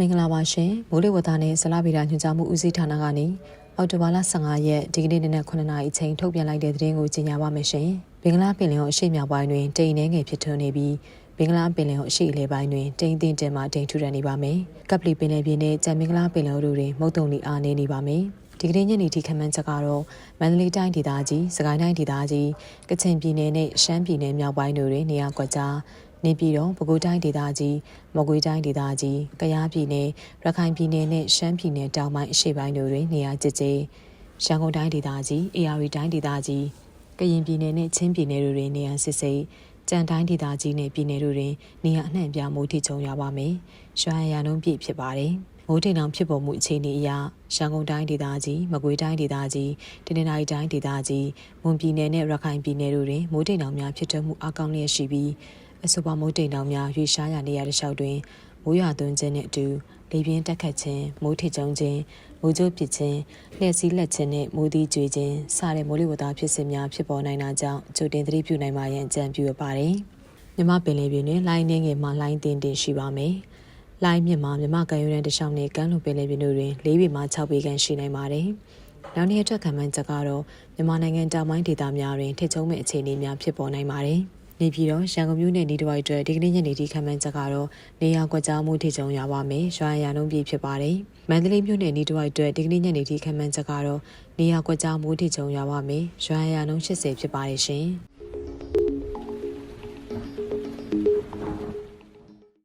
မင်္ဂလာပါရှင်မိုးလေဝသနဲ့ဇလဗေဒညွှန်ကြားမှုဦးစီးဌာနကနေအော်တိုဘာလ15ရက်ဒီကနေ့နေ့နဲ့9နာရီအချိန်ထုတ်ပြန်လိုက်တဲ့သတင်းကိုကြီးညာပါမယ်ရှင်ဘင်္ဂလားပင်လယ်ော်အရှေ့မြောက်ပိုင်းတွင်တိမ်နှဲငယ်ဖြစ်ထွန်းနေပြီးဘင်္ဂလားပင်လယ်ော်အရှေ့အလယ်ပိုင်းတွင်တိမ်တင်တင်မှတိမ်ထူထန်နေပါမယ်ကပ်ပလီပင်လယ်ပြင်နဲ့ကြံမင်္ဂလာပင်လယ်ော်တို့တွင်မုတ်တုံလီအားနေနေပါမယ်ဒီကနေ့ညနေထိခန့်မှန်းချက်ကတော့မန္တလေးတိုင်းဒေသကြီး၊စကိုင်းတိုင်းဒေသကြီး၊ကချင်ပြည်နယ်နဲ့ရှမ်းပြည်နယ်မြောက်ပိုင်းတို့တွင်နေရာကွက်ကြား နေပြည်တော်ပဲခူးတိုင်းဒေသကြီးမကွေးတိုင်းဒေသကြီးကယားပြည်နယ်ရခိုင်ပြည်နယ်နဲ့ရှမ်းပြည်နယ်တောင်ပိုင်းအရှေ့ပိုင်းတို့တွင်နေရာကျကျရန်ကုန်တိုင်းဒေသကြီးအေရဝတီတိုင်းဒေသကြီးကရင်ပြည်နယ်နဲ့ချင်းပြည်နယ်တို့တွင်နေရာစစ်စိတ်ကြံတိုင်းဒေသကြီးနဲ့ပြည်နယ်တို့တွင်နေရာအနှံ့ပြမိုးထိချုံရပါမယ်။ရွှာရံလုံးပြည့်ဖြစ်ပါတယ်။မိုးထိန်အောင်ဖြစ်ပေါ်မှုအခြေအနေအရရန်ကုန်တိုင်းဒေသကြီးမကွေးတိုင်းဒေသကြီးတနင်္သာရီတိုင်းဒေသကြီးမွန်ပြည်နယ်နဲ့ရခိုင်ပြည်နယ်တို့တွင်မိုးထိန်အောင်များဖြစ်ထွန်းမှုအကောင်းလျက်ရှိပြီး အဆိုပါမိုးတိမ်တောင်များရွေရှားရနေရတဲ့လျှောက်တွင်မိုးရွာသွန်းခြင်းနှင့်အတူလေပြင်းတက်ခတ်ခြင်းမိုးထစ်ကျုံခြင်းမိုးကြိုးပစ်ခြင်းလျှက်စီးလက်ခြင်းနှင့်မိုးသီးကျွေခြင်းစတဲ့မိုးလေဝသဖြစ်စဉ်များဖြစ်ပေါ်နိုင်တာကြောင့်ကြိုတင်သတိပြုနိုင်ပါရန်အကြံပြုရပါတယ်။မြမပင်လေပြင်တွင်လိုင်းနှင်းငယ်မှလိုင်းတင်တင်ရှိပါမယ်။လိုင်းမြင့်မှာမြမကံရိုးရန်တစ်လျှောက်နှင့်ကမ်းလွန်ပင်လေပြင်တို့တွင်၄ပေမှ၆ပေခန့်ရှိနိုင်ပါတယ်။နောက်နေ့အတွက်ခံမှန်းချက်ကတော့မြန်မာနိုင်ငံတောင်ပိုင်းဒေသများတွင်ထစ်ချုံမဲ့အခြေအနေများဖြစ်ပေါ်နိုင်ပါတယ်။ နေပြည်တော်ရန်ကုန်မြို့နယ်နေတဝိုက်အတွက်ဒီကနေ့ညနေထိခံမှန်းချက်ကတော့နေရာကွက်ကြားမှုထိကြုံရပါမယ်။ရွာရံလုံးပြည့်ဖြစ်ပါတယ်။မန္တလေးမြို့နယ်နေတဝိုက်အတွက်ဒီကနေ့ညနေထိခံမှန်းချက်ကတော့နေရာကွက်ကြားမှုထိကြုံရပါမယ်။ရွာရံလုံး80ဖြစ်ပါတယ်ရှင်။